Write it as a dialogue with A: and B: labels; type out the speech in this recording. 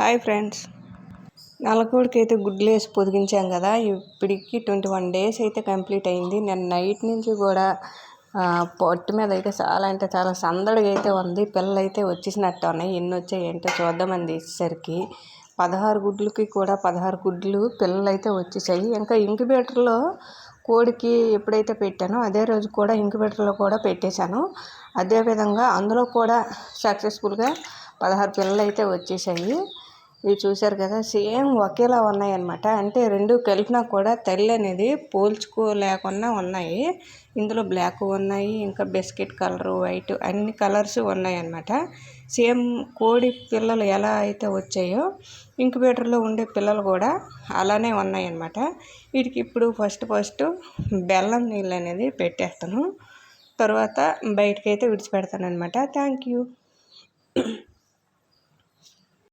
A: Hi friends. నల్లకోడికి అయితే గుడ్లు వేసి పొదిగించాం కదా ఇప్పటికి ట్వంటీ వన్ డేస్ అయితే కంప్లీట్ అయింది. నేను నైట్ నుంచి కూడా పొట్టు మీద అయితే చాలా అంటే చాలా సందడిగా అయితే ఉంది. పిల్లలు అయితే వచ్చేసినట్టు ఉన్నాయి. ఎన్ని వచ్చాయి ఏంటో చూద్దామని తీసేసరికి పదహారు గుడ్లకి కూడా పదహారు గుడ్లు పిల్లలు అయితే వచ్చేసాయి. ఇంకా ఇంక్యుబేటర్లో కోడికి ఎప్పుడైతే పెట్టానో అదే రోజు కూడా ఇంక్యుబేటర్లో కూడా పెట్టేశాను. అదేవిధంగా అందులో కూడా సక్సెస్ఫుల్గా పదహారు పిల్లలు అయితే వచ్చేసాయి. ఇవి చూశారు కదా సేమ్ ఒకేలా ఉన్నాయి అంటే రెండు కలిపినా కూడా తల్లి అనేది పోల్చుకోలేకుండా ఉన్నాయి. ఇందులో బ్లాక్ ఉన్నాయి ఇంకా బిస్కెట్ కలరు వైట్ అన్ని కలర్స్ ఉన్నాయి అన్నమాట సేమ్ కోడి పిల్లలు ఎలా అయితే వచ్చాయో ఇంక్యుబేటర్లో ఉండే పిల్లలు కూడా అలానే ఉన్నాయి అన్నమాట వీటికి ఇప్పుడు ఫస్ట్ ఫస్ట్ బెల్లం నీళ్ళు అనేది పెట్టేస్తాను. తర్వాత బయటకైతే విడిచిపెడతాను అనమాట థ్యాంక్ యూ.